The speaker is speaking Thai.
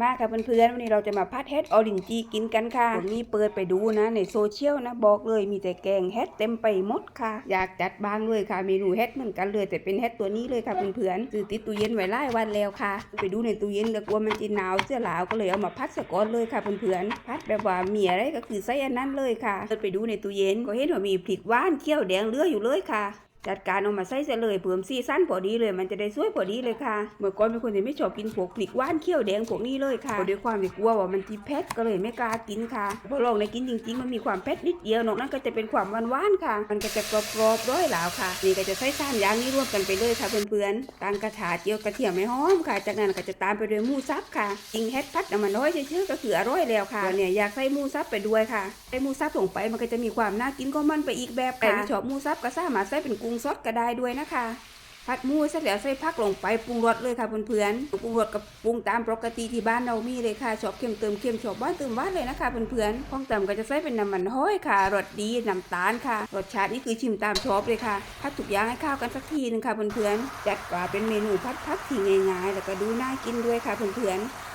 มาค่ะเพื่อนๆวันนี้เราจะมาพัดเฮ็ดออรินจีกินกันค่ะผมนี่เปิดไปดูนะในโซเชียลนะบอกเลยมีแต่แกงเฮ็ดเต็มไปหมดค่ะ อยากจัดบางเลยค่ะเมนูเฮ็ดเหมือนกันเลยแต่เป็นเฮ็ดตัวนี้เลยค่ะเพื่อนๆซื้อติดตู้เย็นไว้หลายวันแล้วค่ะ ไปดูในตู้เย็นก็กลัวมันจะหนาวเสื้อหลาวก็เลยเอามาพัดสะก่อนเลยค่ะเพื่อนๆพัดแบบว่ามีอะไรก็คือใส่อันนั้นเลยค่ะเปิดไปดูในตู้เย็นก็เห็นว่ามีพริกหว่านเคี่ยวแดงเหลืออยู่เลยค่ะ จัดการเอามาใส่เสเลยเพิ่มซีซั่นพอดีเลย มันจะได้สวยพอดีเลยค่ะ เมื่อก่อนเป็นคนที่ไม่ชอบกินพวกพริกหว่านเคี่ยวแดงพวกนี้เลยค่ะด้วยความที่กลัวว่ามันทีเผ็ดก็เลยไม่กล้ากินค่ะพอลองในกินจริงๆ มันมีความเผ็ดนิดเดียวนอกนั้นก็จะเป็นความหวานๆค่ะ มันก็จะกรอบๆร้อยหลาวค่ะ นี่ก็จะใส่สามอย่างนี้รวมกันไปเลยค่ะเพื่อนๆตั้งกระถาเจียวกระเทียมไม่หอมค่ะ จากนั้นก็จะตามไปด้วยหมูสับค่ะจริงเฮ็ดพัดน้ำมันน้อยเชื่อๆก็คืออร่อยแล้วค่ะวันนี้อยากใส่หมูสับไปด้วยค่ะใส่หมูสับลงไปมันก็จะมีความน่ากินของมันไปอีกแบบค่ะใครไม่ชอบหมูสับก็สามารถใส่เป็นกุ้งสดก็ได้ด้วยนะคะ ผัดมูเสร็จแล้วใส่ผักลงไปปรุงรสเลยค่ะเพื่อนๆปรุงรสกับปรุงตามปกติที่บ้านเรามีเลยค่ะชอบเค็มเติมเค็มชอบหวานเติมหวานเลยนะคะเพื่อนๆของต่ำก็จะใส่เป็นน้ำมันห้อยค่ะรสดีน้ำตาลค่ะรสชาตินี่คือชิมตามชอบเลยค่ะผัดทุกอย่างให้เข้ากันสักทีหนึงค่ะเพื่อนๆจัดกว่าเป็นเมนูผัดผักที่ง่ายๆ แล้วก็ดูน่ากินด้วยค่ะเพื่อนๆ